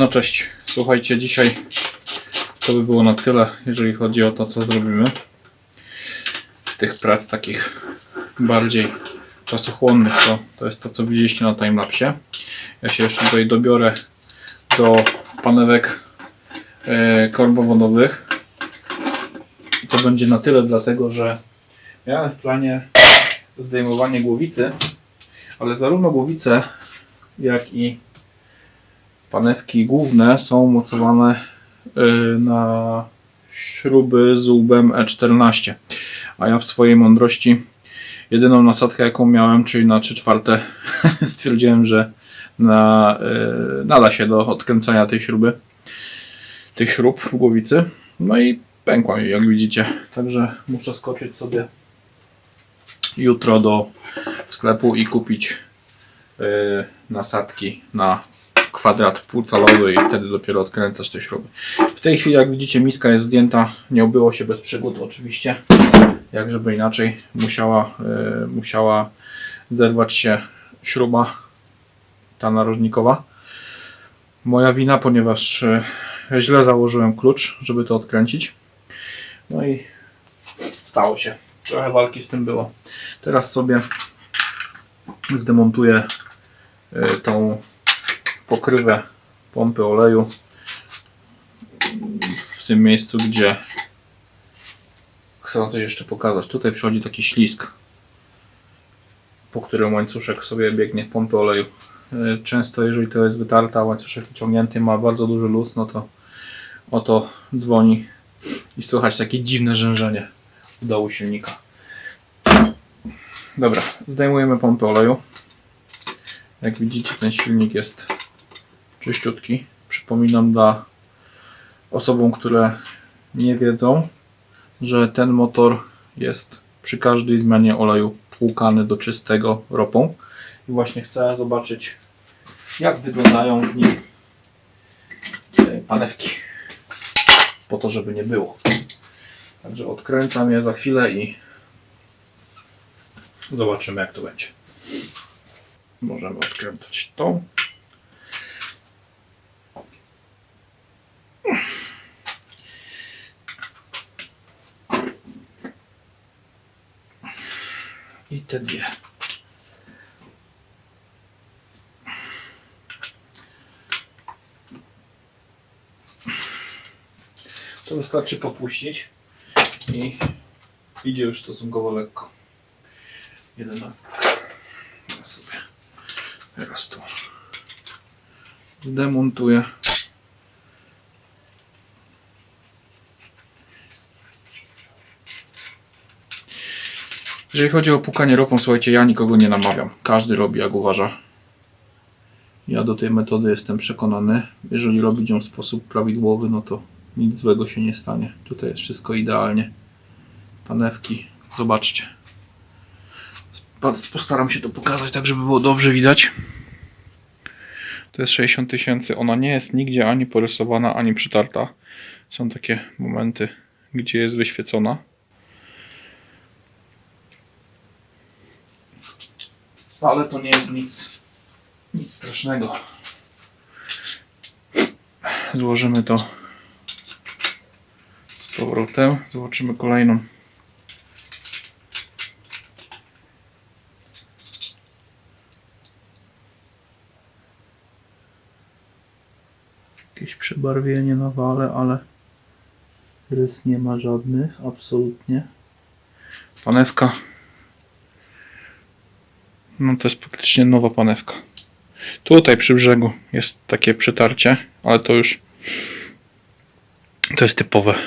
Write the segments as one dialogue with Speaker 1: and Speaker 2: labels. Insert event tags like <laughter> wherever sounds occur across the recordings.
Speaker 1: No cześć, słuchajcie, dzisiaj to by było na tyle, jeżeli chodzi o to, co zrobimy. Z tych prac takich bardziej czasochłonnych, to, to jest to, co widzieliście na timelapsie. Ja się jeszcze tutaj dobiorę do panewek e, korbowodowych. I to będzie na tyle, dlatego że miałem w planie zdejmowanie głowicy, ale zarówno głowice, jak i panewki główne są mocowane y, na śruby z łbem E14. A ja w swojej mądrości jedyną nasadkę jaką miałem, czyli na 3 czwarte <laughs> stwierdziłem, że na, y, nada się do odkręcania tej śruby, tych śrub w głowicy. No i pękła jak widzicie. Także muszę skoczyć sobie jutro do sklepu i kupić y, nasadki na kwadrat półcalowy i wtedy dopiero odkręcać te śruby. W tej chwili, jak widzicie, miska jest zdjęta. Nie obyło się bez przygód, oczywiście. Jak żeby inaczej, musiała, y, musiała zerwać się śruba, ta narożnikowa. Moja wina, ponieważ y, źle założyłem klucz, żeby to odkręcić. No i stało się. Trochę walki z tym było. Teraz sobie zdemontuję y, tą pokrywę pompy oleju w tym miejscu, gdzie chcę wam coś jeszcze pokazać. Tutaj przychodzi taki ślisk, po którym łańcuszek sobie biegnie pompy oleju. Y, Często jeżeli to jest wytarta, łańcuszek wyciągnięty ma bardzo duży luz, no to oto dzwoni i słychać takie dziwne rzężenie u dołu silnika. Dobra, zdejmujemy pompę oleju. Jak widzicie, ten silnik jest czyściutki. Przypominam dla osobom, które nie wiedzą, że ten motor jest przy każdej zmianie oleju płukany do czystego ropą. I właśnie chcę zobaczyć, jak wyglądają w nim panewki. Po to, żeby nie było. Także odkręcam je za chwilę i zobaczymy, jak to będzie. Możemy odkręcać tą. I te dwie. To wystarczy popuścić i idzie już stosunkowo lekko. 11. Ja sobie teraz tu zdemontuję. Jeżeli chodzi o pukanie ropą, słuchajcie, ja nikogo nie namawiam. Każdy robi jak uważa. Ja do tej metody jestem przekonany. Jeżeli robić ją w sposób prawidłowy, no to nic złego się nie stanie. Tutaj jest wszystko idealnie. Panewki, zobaczcie. Postaram się to pokazać tak, żeby było dobrze widać. To jest 60 tysięcy. Ona nie jest nigdzie ani porysowana, ani przytarta. Są takie momenty, gdzie jest wyświecona. Ale to nie jest nic, nic strasznego. Złożymy to z powrotem. Zobaczymy kolejną. Jakieś przebarwienie na wale, ale rys nie ma żadnych, absolutnie. Panewka. No to jest praktycznie nowa panewka. Tutaj przy brzegu jest takie przetarcie, ale to już to jest typowe.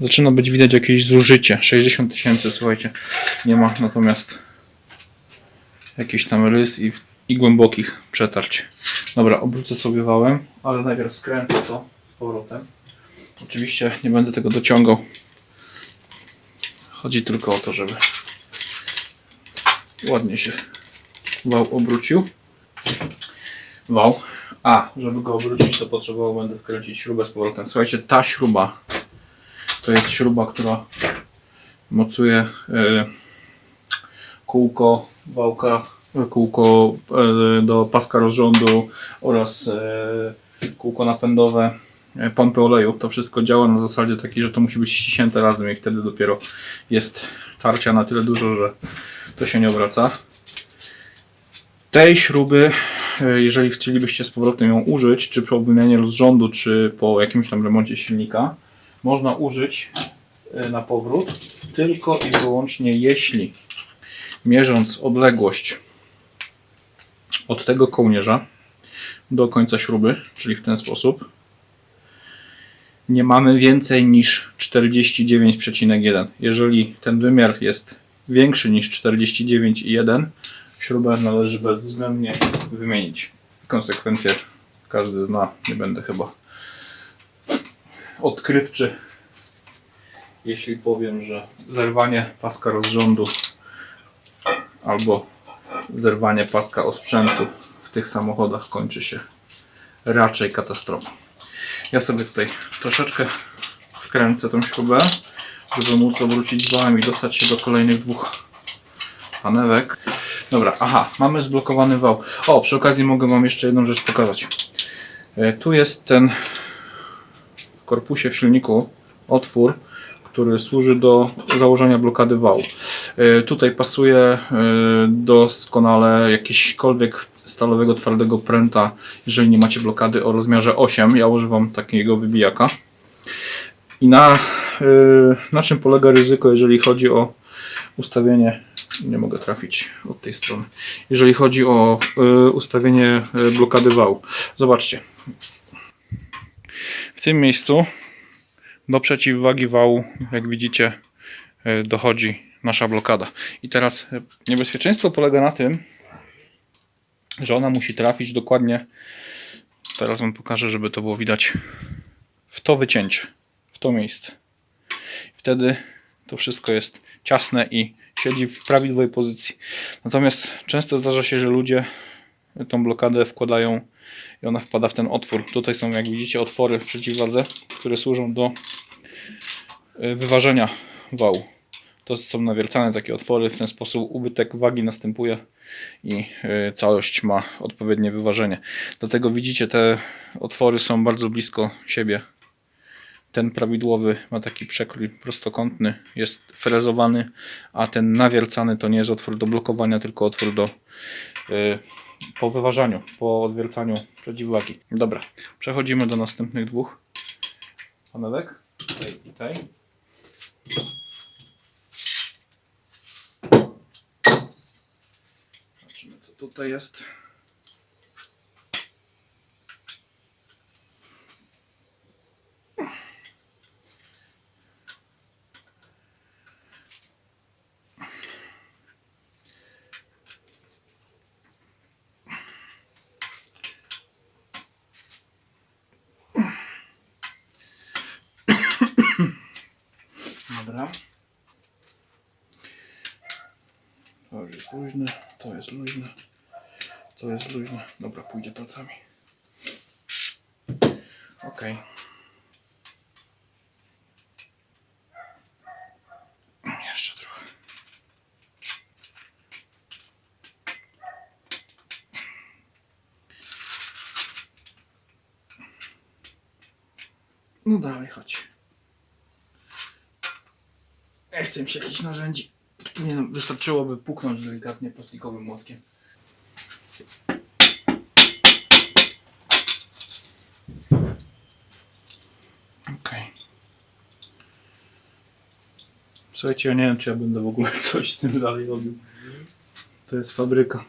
Speaker 1: Zaczyna być widać jakieś zużycie. 60 tysięcy, słuchajcie, nie ma natomiast jakiś tam rys i, i głębokich przetarć. Dobra, obrócę sobie wałem, ale najpierw skręcę to z powrotem. Oczywiście nie będę tego dociągał. Chodzi tylko o to, żeby ładnie się wał obrócił. Wał. A, żeby go obrócić, to potrzebował będę wkręcić śrubę z powrotem. Słuchajcie, ta śruba to jest śruba, która mocuje e, kółko wałka kółko e, do paska rozrządu oraz e, kółko napędowe, e, pompy oleju. To wszystko działa na zasadzie takiej, że to musi być ściśnięte razem i wtedy dopiero jest tarcia na tyle dużo, że to się nie obraca. Tej śruby, e, jeżeli chcielibyście z powrotem ją użyć, czy po wymianie rozrządu, czy po jakimś tam remoncie silnika, można użyć e, na powrót tylko i wyłącznie jeśli mierząc odległość od tego kołnierza do końca śruby, czyli w ten sposób, nie mamy więcej niż 49,1. Jeżeli ten wymiar jest większy niż 49,1, śrubę należy bezwzględnie wymienić. Konsekwencje każdy zna, nie będę chyba odkrywczy, jeśli powiem, że zerwanie paska rozrządu albo zerwanie paska osprzętu w tych samochodach kończy się raczej katastrofą. Ja sobie tutaj troszeczkę wkręcę tą śrubę, żeby móc obrócić wałem i dostać się do kolejnych dwóch panewek. Dobra, aha, mamy zblokowany wał. O, przy okazji mogę Wam jeszcze jedną rzecz pokazać. E, Tu jest ten w korpusie w silniku otwór, który służy do założenia blokady wału. E, Tutaj pasuje e, doskonale jakiegokolwiek stalowego twardego pręta, jeżeli nie macie blokady o rozmiarze 8. Ja używam takiego wybijaka. I na, e, na czym polega ryzyko, jeżeli chodzi o ustawienie, nie mogę trafić od tej strony, jeżeli chodzi o e, ustawienie e, blokady wału. Zobaczcie. W tym miejscu do przeciwwagi wału, jak widzicie, dochodzi nasza blokada. I teraz niebezpieczeństwo polega na tym, że ona musi trafić dokładnie. Teraz Wam pokażę, żeby to było widać w to wycięcie, w to miejsce. Wtedy to wszystko jest ciasne i siedzi w prawidłowej pozycji. Natomiast często zdarza się, że ludzie tą blokadę wkładają i ona wpada w ten otwór. Tutaj są, jak widzicie, otwory w przeciwwadze, które służą do y, wyważenia wału. To są nawiercane takie otwory, w ten sposób ubytek wagi następuje i y, całość ma odpowiednie wyważenie. Dlatego widzicie, te otwory są bardzo blisko siebie. Ten prawidłowy ma taki przekrój prostokątny, jest frezowany, a ten nawiercany to nie jest otwór do blokowania, tylko otwór do y, po wyważaniu, po odwiercaniu przeciwwagi. Dobra, przechodzimy do następnych dwóch panewek. Tej i tej. Tutaj jest. Dobra. To już jest luźne, to jest luźne, to jest luźne. Dobra, pójdzie palcami. Ok. Jeszcze trochę. No dalej, chodź. Nie chcę mi się jakichś narzędzi. Wystarczyłoby puknąć delikatnie plastikowym młotkiem. Okej. Słuchajcie, ja nie wiem, czy ja będę w ogóle <laughs> coś z tym dalej robił. To jest fabryka.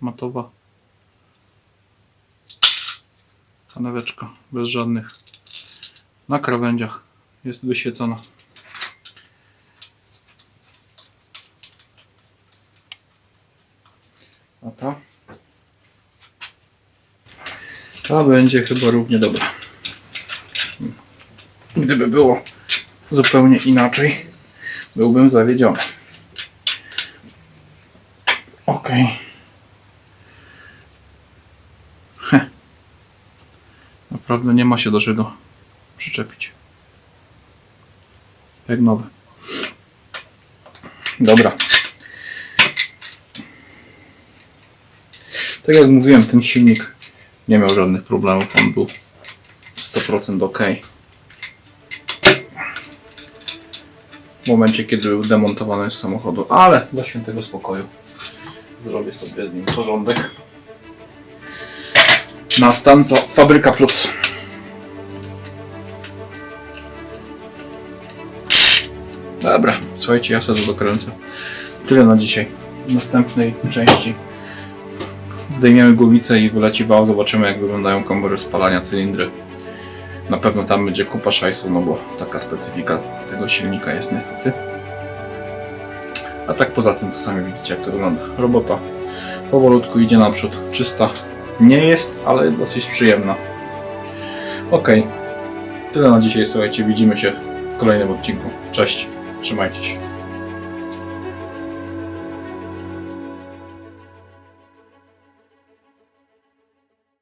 Speaker 1: Matowa. Kanaweczka, bez żadnych. Na krawędziach jest wyświecona. A ta? Ta będzie chyba równie dobra. Gdyby było zupełnie inaczej, byłbym zawiedziony. Okej. Naprawdę nie ma się do czego przyczepić. Jak nowe. Dobra. Tak jak mówiłem, ten silnik nie miał żadnych problemów. On był 100% ok. W momencie, kiedy był demontowany z samochodu, ale dla świętego spokoju zrobię sobie z nim porządek. Na stan to Fabryka Plus. Dobra, słuchajcie, ja sobie dokręcę. Tyle na dzisiaj. W następnej części zdejmiemy głowicę i wyleci wał. Zobaczymy, jak wyglądają komory spalania cylindry. Na pewno tam będzie kupa szajsu, no bo taka specyfika tego silnika jest niestety. A tak poza tym to sami widzicie, jak to wygląda. Robota powolutku idzie naprzód. Czysta nie jest, ale dosyć przyjemna. Ok. Tyle na dzisiaj, słuchajcie. Widzimy się w kolejnym odcinku. Cześć. Trzymajcie się.